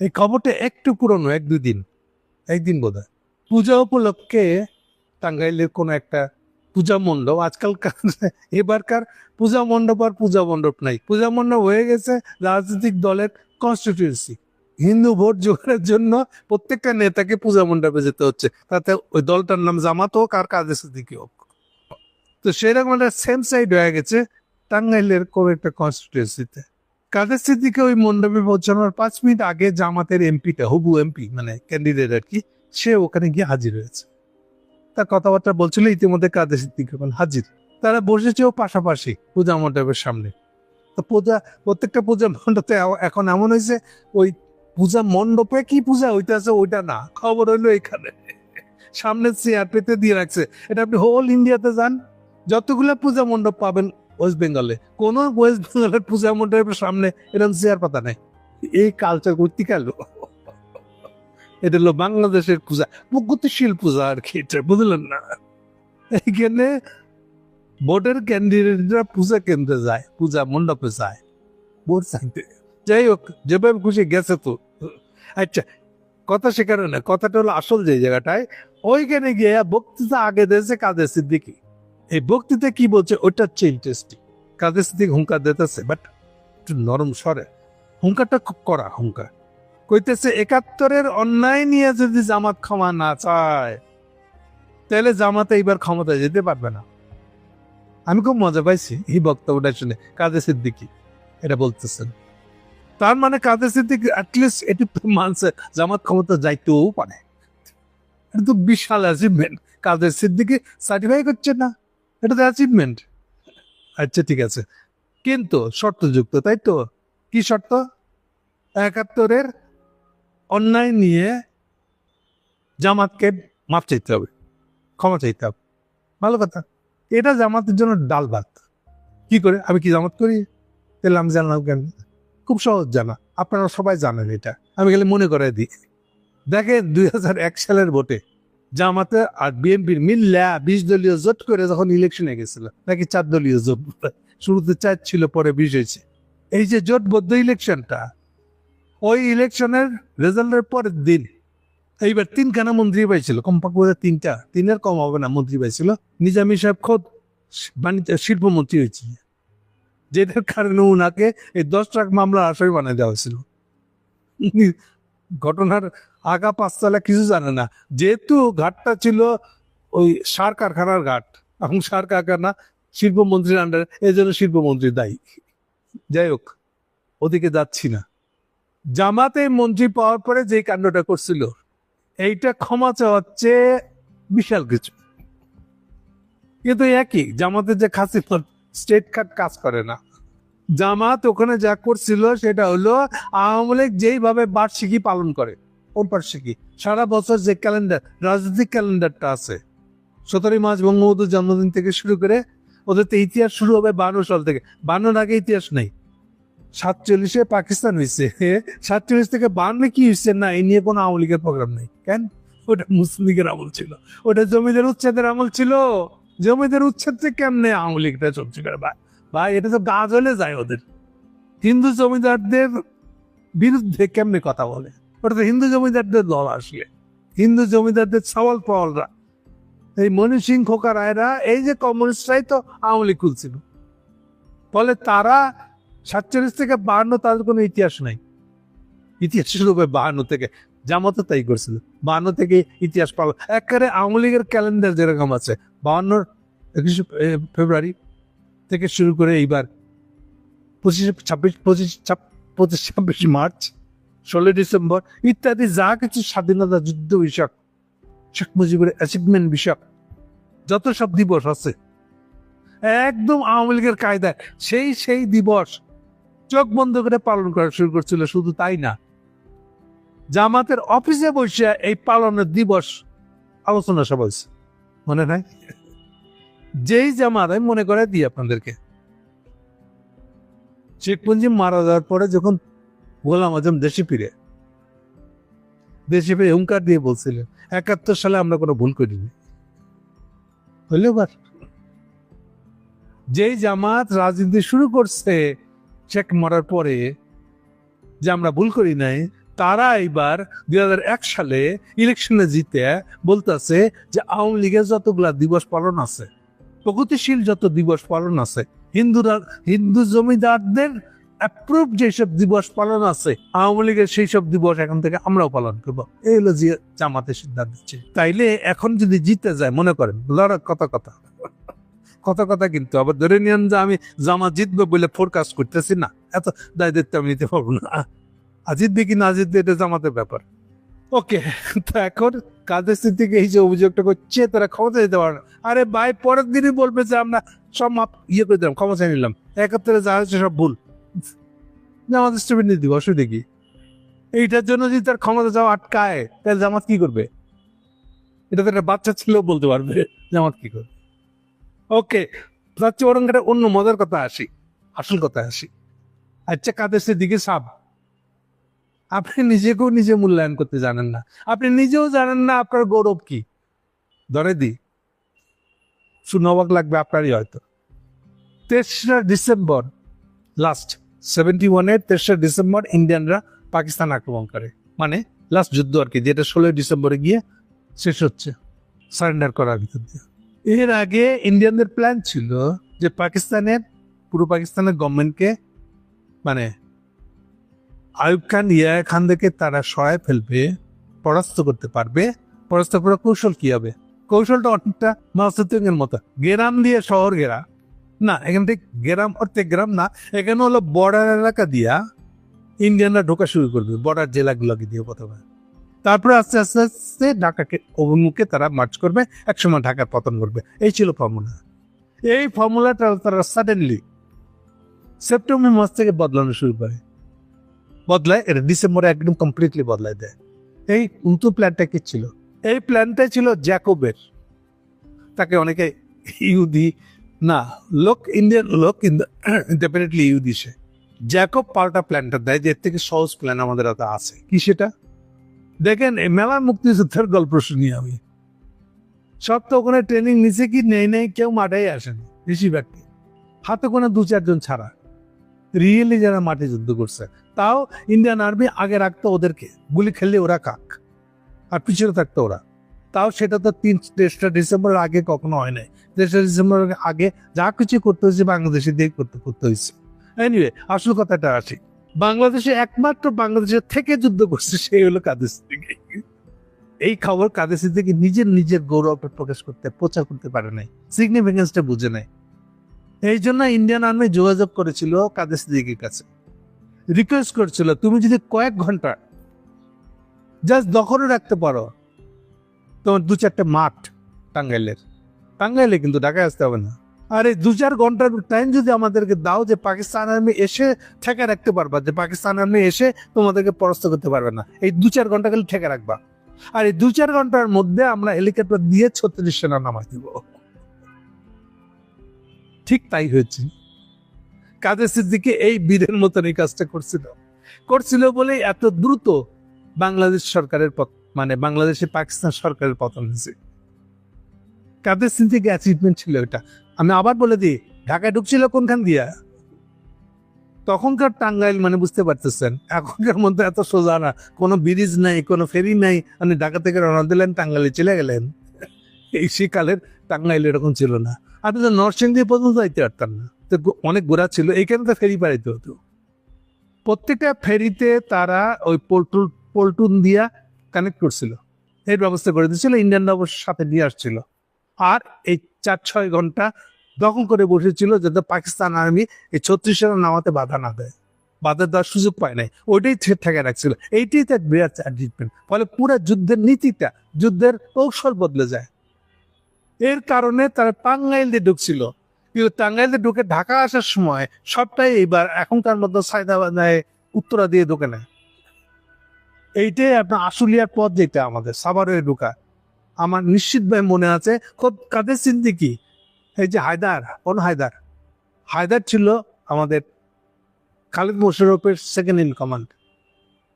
এই খবরটা একটু পুরনো, এক দুই দিন, একদিন বোধ হয় পূজা উপলক্ষে টাঙ্গাইলের কোনো একটা পূজা মণ্ডপ, আজকালকার এবারকার পূজা মণ্ডপ আর পূজা মণ্ডপ নাই। পূজা মণ্ডপ হয়ে গেছে রাজনৈতিক দলের কনস্টিটিউন্সি হিন্দু ভোট জোগাড়ের জন্য প্রত্যেকটা নেতাকে পূজা মণ্ডপে যেতে হচ্ছে। তাতে ওই দলটার নাম জামাত হোক আর কাদের সিদ্দিকি হোক। তো সেরকম একটা সেম সাইড হয়ে গেছে টাঙ্গাইলের কোনো একটা কনস্টিটিউন্সিতে কাদের সিদ্দিকে ওই মণ্ডপে পৌঁছানোর পাঁচ মিনিট আগে জামাতের এমপিটা, হবু এমপি মানে ক্যান্ডিডেট আর কি, সে ওখানে গিয়ে হাজির হয়েছে। তার কথাবার্তা বলছিল, ইতিমধ্যে কাদের সিদ্দিক রহমান হাজির? তারা বসেছেও পাশাপাশি পূজা মণ্ডপের সামনে। তো পূজা, প্রত্যেকটা পূজা মণ্ডপে এখন এমন হয়েছে, ওই পূজা মণ্ডপে কি পূজা হইতেছে ওইটা না, খবর হইল এখানে। সামনে চেয়ার পেতে দিয়ে রাখছে। এটা আপনি হোল ইন্ডিয়াতে যান, যতগুলো পূজা মণ্ডপ পাবেন ওয়েস্ট বেঙ্গলে কোন ওয়েস্ট বেঙ্গলের পূজা মণ্ডপের সামনে এরকম চেয়ার পাতা নেই। এই কালচার করতে গেল এটা হলো বাংলাদেশের পূজা, প্রগতিশীল পূজা আর কি, এটা বুঝলেন না? এইখানে ভোটের ক্যান্ডিডেটরা পূজা কেন্দ্রে যায়, পূজা মণ্ডপে যায়, ভোট চাইতে। যাই হোক, যেভাবে খুশি গেছে তো। আচ্ছা কথা সেখানে না কথাটা হলো আসল যে জায়গাটায়, ওইখানে গিয়ে বক্তৃতা আগে দিয়েছে কাদের সিদ্দিকি। এই বক্তৃতা কি বলছে, ওইটা হচ্ছে ইন্টারেস্টিং কাদের সিদ্দিক হুঙ্কার দিতেছে বাট একটু নরম স্বরে। হুঙ্কারটা করা হুঙ্কার। কইতেছে, একাত্তরের অন্যায় নিয়ে যদি জামাত ক্ষমা না চায়, তাহলে জামাতে এইবার ক্ষমতায় যেতে পারবে না। আমি খুব মজা পাইছি এই বক্তব্যটা শুনে কাদের সিদ্দিকি, এটা বলতেছেন। তার মানে কাদের সিদ্দিকি অ্যাটলিস্ট এটি মানছে, জামাত ক্ষমতা যাইতেও পারে। এটা তো বিশাল অ্যাচিভমেন্ট কাদের সিদ্দিকি সার্টিফাই করছে না, এটা তো অ্যাচিভমেন্ট আচ্ছা ঠিক আছে। কিন্তু শর্তযুক্ত, তাই তো? কি শর্ত? একাত্তরের অন্যায় নিয়ে জামাতকে মাপ চাইতে হবে, ক্ষমা চাইতে হবে। ভালো কথা। এটা জামাতের জন্য ডাল ভাত। কি করে? আমি কি জামাত করি? তাহলে আমি জানলাম কেন? খুব সহজ জানা। আপনারা সবাই জানেন এটা। আমি গেলে মনে করাই দিই। দেখেন দুই হাজার এক সালের ভোটে জামাতে আর বিএনপির মিল্লা বিশ দলীয় জোট করে যখন ইলেকশনে গেছিল, নাকি চার দলীয় জোট? শুরুতে চার ছিল, পরে বিশ হয়েছে। এই যে জোটবদ্ধ ইলেকশনটা ওই ইলেকশনের রেজাল্টের পরের দিন, এইবার তিনখানা মন্ত্রী পাইছিল, কমপক্ষে তিনটা। তিনের কম হবে না, মন্ত্রী পাইছিল। নিজামী সাহেব খোদ বাণিজ্য, শিল্পমন্ত্রী হয়েছে। যেটার কারণে উনাকে এই দশ ট্রাক মামলার আসামি বানিয়ে দেওয়া হয়েছিল। ঘটনার আগা পাঁচতলা কিছু জানে না। যেহেতু ঘাটটা ছিল ওই সার কারখানার ঘাট, এখন সার কারখানা শিল্পমন্ত্রীর আন্ডারে এই জন্য শিল্পমন্ত্রী দায়ী। যাই হোক, ওদিকে যাচ্ছি না। জামাতে মন্ত্রী পাওয়ার পরে যে কাণ্ডটা করছিল, এইটা ক্ষমা চাওয়ার চেয়ে বিশাল কিছু। কিন্তু একই, জামাতের যে খাসি স্টেট কার্ড কাজ করে না। জামাত ওখানে যা করছিল, সেটা হলো আওয়ামী লীগ যেইভাবে বার্ষিকী পালন করে কোন বার্ষিকী সারা বছর যে ক্যালেন্ডার, রাজনৈতিক ক্যালেন্ডারটা আছে, সতেরোই মার্চ বঙ্গবন্ধুর জন্মদিন থেকে শুরু করে ওদের তো ইতিহাস শুরু হবে বান্ন সাল থেকে। বান্নর আগে ইতিহাস নেই। সাতচল্লিশে পাকিস্তান হয়েছে সাতচল্লিশ থেকে বান্ন কি হয়েছে না, এই নিয়ে কোনো আওয়ামী লীগের প্রোগ্রাম নেই। কেন? ওটা মুসলিম লীগের আমল ছিল। ওটা জমিদের উচ্ছেদের আমল ছিল। জমিদের উচ্ছেদ থেকে কেমনে আওয়ামী লীগটা চলছে? করে ভাই ভাই, এটা তো গা জ্বলে যায় ওদের। হিন্দু জমিদারদের বিরুদ্ধে কেমনে কথা বলে? ওটা হিন্দু জমিদারদের দল আসলে। হিন্দু জমিদারদের সওয়াল পাওয়ালরা। এই মনি সিং খোকা রায়রা, এই যে কমিউনিস্টরাই তো আওয়ামী লীগ খুলছিল। ফলে তারা সাতচল্লিশ থেকে বাহান্ন তাদের কোনো ইতিহাস নাই। ইতিহাস শুরু হবে বাহান্ন থেকে। জামাতো তাই করছিল। বাহান্ন থেকে ইতিহাস পালো। একেবারে আওয়ামী লীগের ক্যালেন্ডার যেরকম আছে। বাহান্ন একুশে ফেব্রুয়ারি থেকে শুরু করে এইবার পঁচিশে, ছাব্বিশ, পঁচিশ পঁচিশ, ছাব্বিশ মার্চ ষোলোই ডিসেম্বর ইত্যাদি যা কিছু স্বাধীনতা যুদ্ধ বিষয়ক, শেখ মুজিবের অ্যাচিভমেন্ট বিষয়ক, যত সব দিবস আছে, একদম আওয়ামী লীগের কায়দায় সেই সেই দিবস চোখ বন্ধ করে পালন করা শুরু করছিল, শুধু তাই না। জামাতের অফিসে বসে এই পালনের দিবস আলোচনা সভা হয়েছে। মনে নাই? যেই জামাত, আমি মনে করে দিই আপনাদেরকে। শেখ মুজিব মারা যাওয়ার পরে যখন গোলাম আজম দেশে ফিরে। দেশে ফিরে হুঙ্কার দিয়ে বলছিলেন, একাত্তর সালে আমরা কোনো ভুল করিনি। হইলে এবার যেই জামাত রাজনীতি শুরু করছে, শেখ মরার পরে যে আমরা ভুল করি নাই, তারা এবার দুই এক সালে ইলেকশনে জিতে বলতেছে যে আওয়ামী লীগের যতগুলা দিবস পালন আছে, প্রগতিশীল যত দিবস পালন আছে, হিন্দুরা, হিন্দু জমিদারদের অ্যাপ্রুভ যেসব দিবস পালন আছে, আওয়ামী লীগের সেই সব দিবস এখন থেকে আমরাও পালন করব। এই হলো যে জামাতে সিদ্ধান্ত দিচ্ছে তাইলে এখন যদি জিতে যায়, মনে করেন লড়া কথা কথা। কথা কথা কিন্তু, আবার ধরে নিয়েন যে আমি জামা জিতবে বলে ফোরকাস্ট করতেছি না, এত দায় দায়িত্ব আমি নিতে পারব না। জিতবে কি না জিতবে, এটা জামাতের ব্যাপার। ওকে, তো এখন কাদের স্মৃতিকে এই যে অভিযোগটা করছে, তারা ক্ষমতা দিতে পারে আরে ভাই, পরের দিনই বলবে যে আমরা সব মাপ ইয়ে করে দিলাম, ক্ষমতা নিলাম। একাত্তরে যা হচ্ছে সব ভুল। জামাত স্টেপের নীতি অসুবিধা কি? এইটার জন্য যদি তার ক্ষমতা যাওয়া আটকায়, তাহলে জামাত কি করবে? এটা তো একটা বাচ্চা ছেলেও বলতে পারবে, জামাত কি করবে? ওকে তার চেয়ে বরং একটা অন্য মজার কথা আসি, আসল কথা আসি। আচ্ছা কাদের দিকে সাব আপনি নিজেকেও নিজে মূল্যায়ন করতে জানেন না। আপনি নিজেও জানেন না আপনার গৌরব কি। ধরে দি। শুনে লাগবে আপনারই হয়তো। তেসরা ডিসেম্বর, লাস্ট। সেভেন্টি ওয়ানের তেসরা ডিসেম্বর ইন্ডিয়ানরা পাকিস্তান আক্রমণ করে। মানে লাস্ট যুদ্ধ আর কি যেটা ষোলোই ডিসেম্বরে গিয়ে শেষ হচ্ছে সারেন্ডার করার ভিতর দিয়ে। এর আগে ইন্ডিয়ানদের প্ল্যান ছিল যে পাকিস্তানের, পুরো পাকিস্তানের গভর্নমেন্টকে মানে আয়ুব খান ইয়া খান থেকে তারা সরায় ফেলবে, পরাস্ত করতে পারবে। পরাস্ত করার কৌশল কি হবে? কৌশলটা অনেকটা মাসুদ্দিনের মতো, গেরাম দিয়ে শহর ঘেরা। না, এখান থেকে গ্রাম অর্থে গ্রাম না, এখানে হলো বর্ডার এলাকা দিয়া ইন্ডিয়ানরা ঢোকা শুরু করবে বর্ডার জেলাগুলোকে দিয়ে প্রথমে। তারপরে আস্তে আস্তে আস্তে ঢাকাকে অভিমুখে তারা মার্চ করবে, একসময় ঢাকার পতন করবে এই ছিল ফর্মুলা এই ফর্মুলাটা তারা সাডেনলি সেপ্টেম্বর মাস থেকে বদলানো শুরু করে। বদলায়, এটা ডিসেম্বরে একদম কমপ্লিটলি বদলায় দেয়। এই উন্তু প্ল্যানটা কি ছিল? এই প্ল্যানটা ছিল জ্যাকোবের। তাকে অনেকে ইউদি না লোক ইন্ডিয়ান লোক ডেফিনেটলি ইউদি সে জ্যাকব পাল্টা প্ল্যানটা দেয় যে এর থেকে সহজ প্ল্যান আমাদের হাতে আছে। কি সেটা? দেখেন মেলা মুক্তিযুদ্ধের গল্প শুনি আমি। সব তো ওখানে ট্রেনিং নিচে কি নেই নেই, কেউ মাঠেই আসেন বেশিরভাগ। হাতে কোনো দু চারজন ছাড়া। রিয়েলি যারা মাঠে যুদ্ধ করছে। তাও ইন্ডিয়ান আর্মি আগে রাখতো ওদেরকে, গুলি খেললে ওরা কাক, আর পিছনে থাকতো ওরা। তাও সেটা তো তিন তেসরা ডিসেম্বরের আগে কখনো হয় নাই। ডিসেম্বরের আগে যা কিছু করতে হয়েছে বাংলাদেশে দিয়ে করতে করতে হয়েছে। এনিওয়ে আসল কথাটা আসি। বাংলাদেশে একমাত্র বাংলাদেশের থেকে যুদ্ধ করছে সেই হলো কাদের সিদ্দিকী। এই খবর কাদের সিদ্দিকী নিজের নিজের গৌরব প্রকাশ করতে, প্রচার করতে পারে নাই। সিগনিফিকেন্সটা বুঝে নাই। এই জন্য ইন্ডিয়ান আর্মি যোগাযোগ করেছিল কাদের সিদ্দিকির কাছে। রিকোয়েস্ট করছিল, তুমি যদি কয়েক ঘণ্টা জাস্ট দখলে রাখতে পারো, তোমার দু চারটে মাঠ টাঙ্গাইলের। টাঙ্গাইলে কিন্তু ঢাকায় আসতে হবে না। আর এই দু চার ঘণ্টার টাইম যদি আমাদেরকে দাও যে পাকিস্তান আর্মি এসে ঠেকা রাখতে পারবা, যে পাকিস্তান আর্মি এসে তোমাদেরকে পরাস্ত করতে পারবে না। এই দু চার ঘণ্টা খালি ঠেকা রাখবা। আর এই দু চার ঘণ্টার মধ্যে আমরা হেলিকপ্টার দিয়ে ছত্রিশ সেনা নামাই দিব। ঠিক তাই হয়েছে। কাদের সিদ্দিকে এই বীরের মতন এই কাজটা করছিল। করছিল বলে এত দ্রুত বাংলাদেশ সরকারের মানে বাংলাদেশে পাকিস্তান সরকারের পতন হয়েছে। কাদের সিদ্দিকে অ্যাচিভমেন্ট ছিল এটা? আমি আবার বলে দিই, ঢাকায় ঢুকছিল কোনখান দিয়া? তখনকার টাঙ্গাইল মানে বুঝতে পারতেছেন, এখনকার মধ্যে এত সোজা না, কোনো ব্রিজ নাই, কোনো ফেরি নাই মানে ঢাকা থেকে রওনা দিলেন, টাঙ্গাইলে চলে গেলেন। এই সেকালের টাঙ্গাইল এরকম ছিল না। আপনি তো নরসিংদী পর্যন্ত যাইতে পারতেন না, তো অনেক ঘোরা ছিল, এইখানে তো ফেরি পাড়াইতে হতো। প্রত্যেকটা ফেরিতে তারা ওই পোল্টুন পোল্টুন দিয়া কানেক্ট করছিল। এর ব্যবস্থা করে দিয়েছিল ইন্ডিয়ান অবশ্য সাথে নিয়ে আসছিল। আর এই চার, ছয় ঘণ্টা দখল করে বসেছিল যাতে পাকিস্তান আর্মি এই ছত্রিশ নামাতে বাধা না দেয়। বাধা দেওয়ার সুযোগ পায় নাই। ওইটাই ঠেকে রাখছিল। এইটাই তার বিরাট অ্যাচিভমেন্ট ফলে পুরো যুদ্ধের নীতিটা, যুদ্ধের কৌশল বদলে যায়। এর কারণে তারা টাঙ্গাইল দিয়ে ঢুকছিল। কিন্তু টাঙ্গাইল দিয়ে ঢুকে ঢাকা আসার সময় সবটাই এইবার এখনকার মতো সাইদাবাদ উত্তরা দিয়ে ঢুকে নেয়। এইটাই আপনার আশুলিয়ার পথ যেটা আমাদের সাভারে ঢুকা। আমার নিশ্চিতভাবে মনে আছে। খুব কাদের সিদ্দিকি? এই যে হায়দার কোন হায়দার। হায়দার ছিল আমাদের খালিদ মোশারফের সেকেন্ড ইন কমান্ড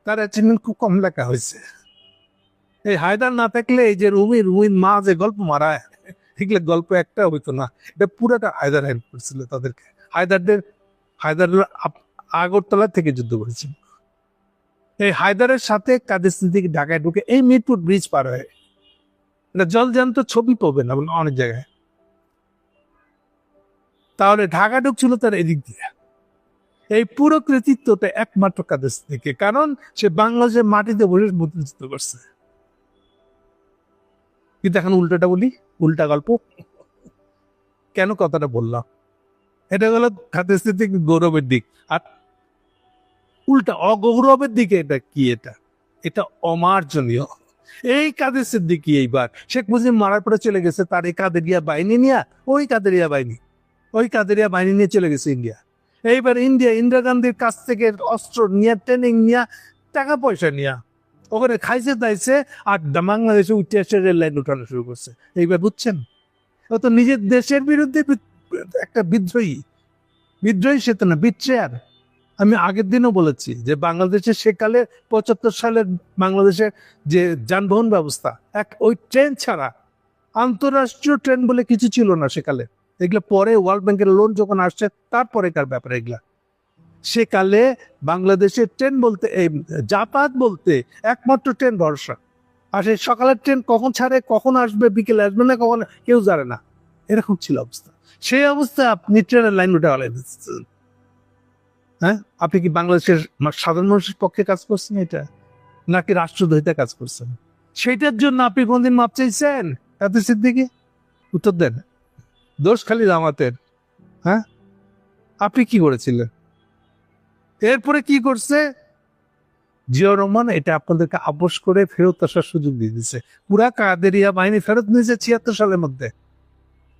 তার অ্যাচিভমেন্ট খুব কম লেখা হয়েছে। এই হায়দার না থাকলে এই যে রুমিন রুমিন মা যে গল্প মারায়, এগুলো গল্প একটা হইতো না। এটা পুরাটা হায়দার হেল্প করছিল তাদেরকে। হায়দারদের, হায়দার আগরতলা থেকে যুদ্ধ করেছিল। এই হায়দারের সাথে কাদের সিদ্দিকি ঢাকায় ঢুকে এই মিরপুর ব্রিজ পার হয়ে এটা জলজান্ত ছবি পাবেন আপনি অনেক জায়গায়। তাহলে ঢাকা ঢুকছিল তার এদিক দিয়ে। এই পুরো কৃতিত্বটা একমাত্র কাদের সিদ্দিকি কারণ সে বাংলাদেশের মাটিতে বসে প্রতিনিধিত্ব করছে। কিন্তু এখন উল্টাটা বলি, উল্টা গল্প। কেন কথাটা বললাম? এটা হলো খাদ্য স্থিতিক গৌরবের দিক। আর উল্টা অগৌরবের দিকে এটা কি এটা? এটা অমার্জনীয়। এই কাদের সিদ্দিকি এইবার? শেখ মুজিব মারার পরে চলে গেছে, তার এই কাদেরিয়া বাহিনী নিয়ে, ওই কাদেরিয়া বাহিনী, ওই কাদেরিয়া বাহিনী নিয়ে চলে গেছে ইন্ডিয়া। এইবার ইন্ডিয়া, ইন্দিরা গান্ধীর কাছ থেকে অস্ত্র নিয়ে ট্রেনিং নিয়ে, টাকা পয়সা নিয়ে, ওখানে খাইছে দাইছে, আর বাংলাদেশে উঠে এসে রেল লাইন উঠানো শুরু করছে। এইবার বুঝছেন? ও তো নিজের দেশের বিরুদ্ধে একটা বিদ্রোহী। বিদ্রোহী সে তো না বিট্রেয়ার আমি আগের দিনও বলেছি যে বাংলাদেশের সেকালে পঁচাত্তর সালের বাংলাদেশের যে যানবাহন ব্যবস্থা, এক ওই ট্রেন ছাড়া আন্তরাষ্ট্রীয় ট্রেন বলে কিছু ছিল না সেকালে। এগুলো পরে ওয়ার্ল্ড ব্যাংকের লোন যখন আসছে তারপরে কার ব্যাপার এগুলা। সেকালে বাংলাদেশের ট্রেন বলতে, এই যাতায়াত বলতে একমাত্র ট্রেন ভরসা। আর সেই সকালের ট্রেন কখন ছাড়ে, কখন আসবে, বিকেলে আসবে না, কখন, কেউ জানে না। এরকম ছিল অবস্থা। সেই অবস্থায় আপনি ট্রেনের লাইন উঠে হ্যাঁ? আপনি কি বাংলাদেশের সাধারণ মানুষের পক্ষে কাজ করছেন এটা? নাকি রাষ্ট্রদ্রোহিতা কাজ করছেন? সেইটার জন্য আপনি কোনদিন মাপ চাইছেন? এত সিদ্দিকি? উত্তর দেন। দোষ খালি জামাতের। হ্যাঁ? আপনি কি করেছিলেন? এরপরে কি করছে? জিয়াউর রহমান এটা আপনাদেরকে আপোষ করে ফেরত আসার সুযোগ দিয়ে দিচ্ছে পুরা কাদেরিয়া বাহিনী ফেরত নিয়েছে ছিয়াত্তর সালের মধ্যে।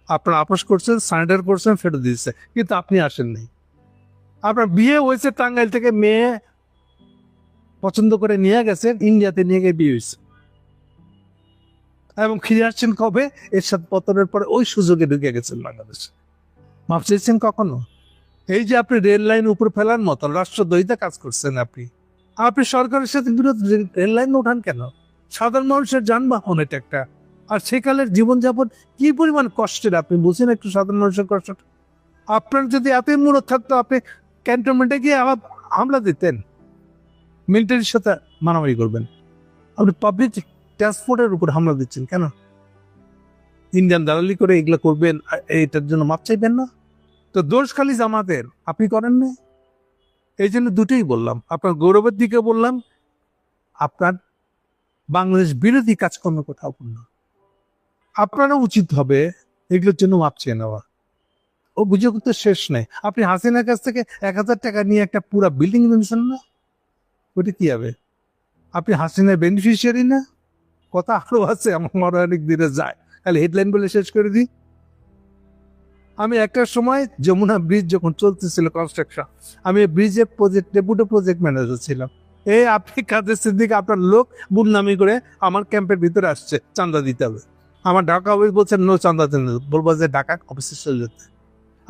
আপনারা আপোষ করছেন, সারেন্ডার করছেন, ফেরত দিয়েছে। কিন্তু আপনি আসেন নাই আপনার বিয়ে হয়েছে টাঙ্গাইল থেকে মেয়ে পছন্দ করে নিয়ে গেছেন, ইন্ডিয়াতে নিয়ে গিয়ে বিয়ে হয়েছে। এবং ফিরে আসছেন কবে? এর সাথে পতনের পরে ওই সুযোগে ঢুকে গেছেন বাংলাদেশে। মাপ চেয়েছেন কখনো? এই যে আপনি রেল লাইন উপরে ফেলার মতন রাষ্ট্রদ্রোহিতা কাজ করছেন আপনি আপনি সরকারের সাথে বিরোধ রেল লাইন ওঠান কেন? সাধারণ মানুষের যানবাহন এটা একটা। আর সেকালের জীবনযাপন কি পরিমাণ কষ্টের, আপনি বুঝেন একটু সাধারণ মানুষের কষ্ট আপনার যদি এতই মূলত থাকতো, আপনি ক্যান্টনমেন্টে গিয়ে আবার হামলা দিতেন। মিলিটারির সাথে মারামারি করবেন। আপনি পাবলিক ট্রান্সপোর্টের উপর হামলা দিচ্ছেন কেন? ইন্ডিয়ান দালালি করে এগুলো করবেন এটার জন্য মাপ চাইবেন না? তো দোষ খালি জামাতের, আপনি করেন না এই জন্য দুটোই বললাম। আপনার গৌরবের দিকে বললাম, আপনার বাংলাদেশ বিরোধী কাজকর্ম কোথাও পূর্ণ আপনারও উচিত হবে এগুলোর জন্য মাপ চেয়ে নেওয়া। ও বুঝে করতে শেষ নেই। আপনি হাসিনার কাছ থেকে এক হাজার টাকা নিয়ে একটা পুরা বিল্ডিং নিয়েছেন না? ওটা কি হবে? আপনি হাসিনার বেনিফিশিয়ারি না? কথা আরও আছে, আমার অনেক দিনে যায়। খালি হেডলাইন বলে শেষ করে দিই। আমি একটা সময় যমুনা ব্রিজ যখন চলতেছিল কনস্ট্রাকশন আমি ব্রিজে প্রজেক্ট ডেপুটি প্রজেক্ট ম্যানেজার ছিলাম। এই আপনি কাদের সিদ্দিক আপনার লোক বুননামি করে আমার ক্যাম্পের ভিতরে আসছে, চান্দা দিতে হবে। আমার ঢাকা অফিস বলছেন নো চান্দা দিন বলব যে ঢাকা অফিসে চলে যেতে।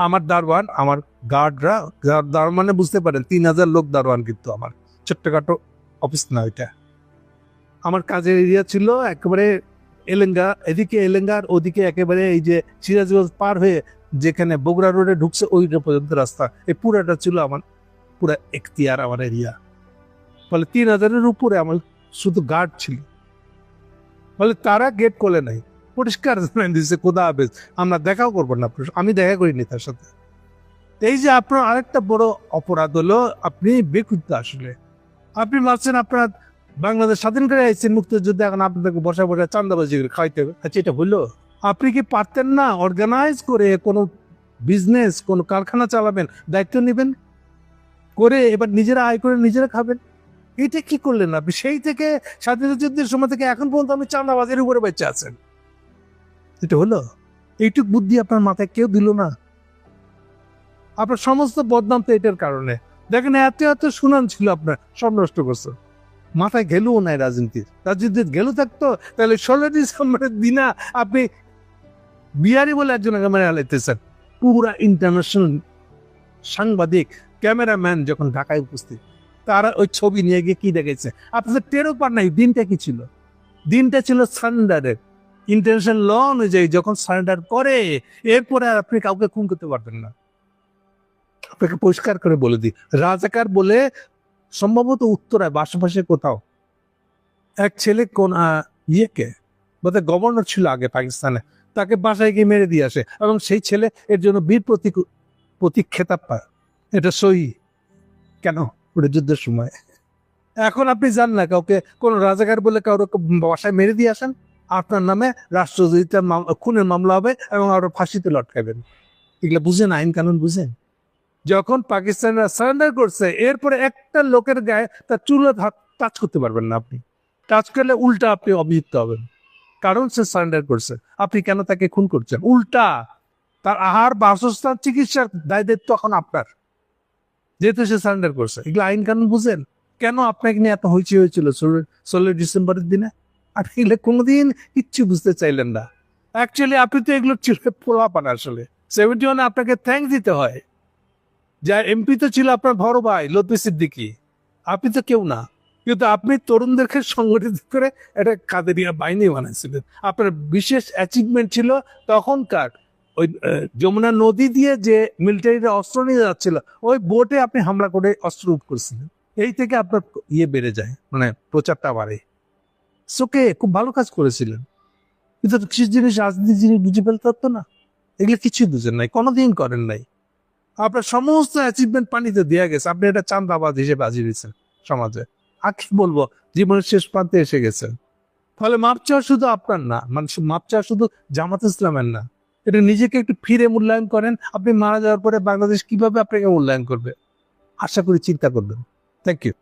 আমার দারোয়ান, আমার গার্ডরা দারোয়ান মানে বুঝতে পারেন, তিন হাজার লোক দারোয়ান কিন্তু আমার। ছোট্টখাটো অফিস না ওইটা। আমার কাজের এরিয়া ছিল একেবারে এলেঙ্গা, এদিকে এলেঙ্গা আর ওদিকে একেবারে এই যে সিরাজগঞ্জ পার হয়ে যেখানে বগুড়া রোডে ঢুকছে ওইটা পর্যন্ত রাস্তা। এই পুরাটা ছিল আমার, পুরা এখতিয়ার আমার এরিয়া ফলে তিন হাজারের উপরে আমার শুধু গার্ড ছিল। ফলে তারা গেট খোলে নাই। পরিষ্কার জানাই দিচ্ছে কোদা হাফেজ। আমরা দেখাও করব না আমি দেখা করিনি তার সাথে। এই যে আপনার আরেকটা বড় অপরাধ হলো, আপনি বেকুত্ত আসলে। আপনি ভাবছেন আপনার বাংলাদেশ স্বাধীন করে আইছেন, মুক্তিযুদ্ধে এখন আপনাদেরকে বসা বসা চান্দাবাজি করে খাইতে হবে। আচ্ছা এটা হলো? আপনি কি পারতেন না অর্গানাইজ করে কোনো বিজনেস কোনো কারখানা চালাবেন, দায়িত্ব নেবেন? করে এবার নিজেরা আয় করে নিজেরা খাবেন? এটা কি করলেন আপনি? সেই থেকে স্বাধীনতা যুদ্ধের সময় থেকে এখন পর্যন্ত আপনি চাঁদাবাজের উপরে বেঁচে আছেন। এটা হলো? এইটুক বুদ্ধি আপনার মাথায় কেউ দিল না। আপনার সমস্ত বদনাম তো এটার কারণে। দেখেন, এত এত সুনাম ছিল আপনার, সব নষ্ট করছে। মাথায় গেলও নাই রাজনীতির। রাজনীতির গেলু থাকতো, তাহলে ষোলো ডিসেম্বরের দিনা আপনি বিহারি বলে একজনকে মেরে হালাইতেছেন। পুরা ইন্টারন্যাশনাল সাংবাদিক, ক্যামেরাম্যান যখন ঢাকায় উপস্থিত, তারা ওই ছবি নিয়ে গিয়ে কি দেখেছে আপনাদের টেরও পার নাই, দিনটা কি ছিল? দিনটা ছিল সারেন্ডারের ইন্টারন্যাশনাল ল অনুযায়ী যখন সারেন্ডার করে, এরপরে আর আপনি কাউকে খুন করতে পারবেন না। আপনাকে পরিষ্কার করে বলে দিই, রাজাকার বলে সম্ভবত উত্তরায় বা আশেপাশে কোথাও, এক ছেলে কোন ইয়েকে, বোধহয় গভর্নর ছিল আগে পাকিস্তানে, তাকে বাসায় গিয়ে মেরে দিয়ে আসে এবং সেই ছেলে এর জন্য বীর প্রতীক প্রতীক খেতাব পায় এটা সহি। কেন? ওটা যুদ্ধের সময়। এখন আপনি জান না, কাউকে, কোন রাজাকার বলে কারও বাসায় মেরে দিয়ে আসেন? আপনার নামে রাষ্ট্রদ্রোহিতার খুনের মামলা হবে এবং আরও ফাঁসিতে লটকাবেন। এগুলো বুঝেন, আইন কানুন বুঝেন? যখন পাকিস্তানরা সারেন্ডার করছে, এরপরে একটা লোকের গায়ে তার চুলো টাচ করতে পারবেন না আপনি। টাচ করলে উল্টা আপনি অভিযুক্ত হবেন। কারণ সে সারেন্ডার করছে। আপনি কেন তাকে খুন করছেন? উল্টা। তার আহার, বাসস্থান, চিকিৎসার দায় দায়িত্ব এখন আপনার। যেহেতু সে সারেন্ডার করছে। এগুলো আইন কানুন বুঝেন? কেন আপনাকে নিয়ে এত হইচি হয়েছিল? ষোলোই ডিসেম্বরের দিনে? আপনি এগুলো কোনোদিন কিচ্ছু বুঝতে চাইলেন না। অ্যাকচুয়ালি আপনি তো এগুলো ছিল পোলাপান আসলে। সেভেন্টি ওয়ানে আপনাকে থ্যাঙ্ক দিতে হয়। যা এমপি তো ছিল আপনার বড় ভাই লতবি সিদ্দিকি। আপনি তো কেউ না। কিন্তু আপনি তরুণদেরকে সংগঠিত করে একটা কাদেরিয়া বাহিনী বানাইছিলেন আপনার বিশেষ অ্যাচিভমেন্ট ছিল তখনকার ওই যমুনা নদী দিয়ে যে মিলিটারিরা অস্ত্র নিয়ে যাচ্ছিল, ওই বোটে আপনি হামলা করে অস্ত্র করছিলেন। এই থেকে আপনার ইয়ে বেড়ে যায় মানে প্রচারটা বাড়ে। সোকে খুব ভালো কাজ করেছিলেন। কিন্তু কিছু জিনিস রাজনীতি জিনিস বুঝে ফেলতে পারতো না। এগুলো কিছুই বুঝেন নাই, কোনোদিন করেন নাই। আপনার সমস্ত অ্যাচিভমেন্ট পানিতে দেওয়া গেছে। আপনি এটা চান্দাবাদ হিসেবে আজি দিয়েছেন সমাজে। আর কি বলব, জীবনের শেষ প্রান্তে এসে গেছেন। ফলে মাপ চাওয়া শুধু আপনার না মানে মাপ চাওয়া শুধু জামাত ইসলামের না। এটা নিজেকে একটু ফিরে মূল্যায়ন করেন। আপনি মারা যাওয়ার পরে বাংলাদেশ কীভাবে আপনাকে মূল্যায়ন করবে? আশা করি চিন্তা করবেন। Thank you